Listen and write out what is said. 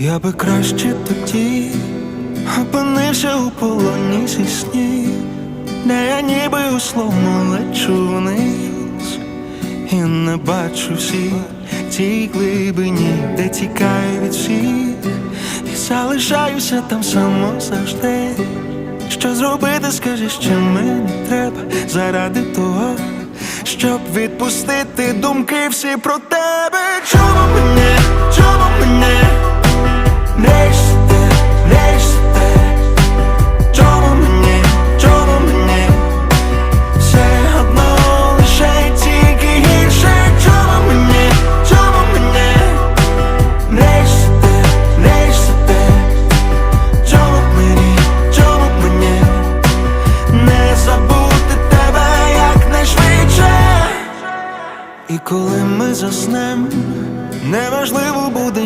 Я би краще тоді опинився у полоні зі снів, де я ніби у словно лечу вниз і не бачу всіх цій глибині, де тікаю від всіх, і залишаюся там само завжди. Що зробити, скажи, що мені треба заради того, щоб відпустити думки всі про тебе. Чому І коли ми заснем, неважливо буде.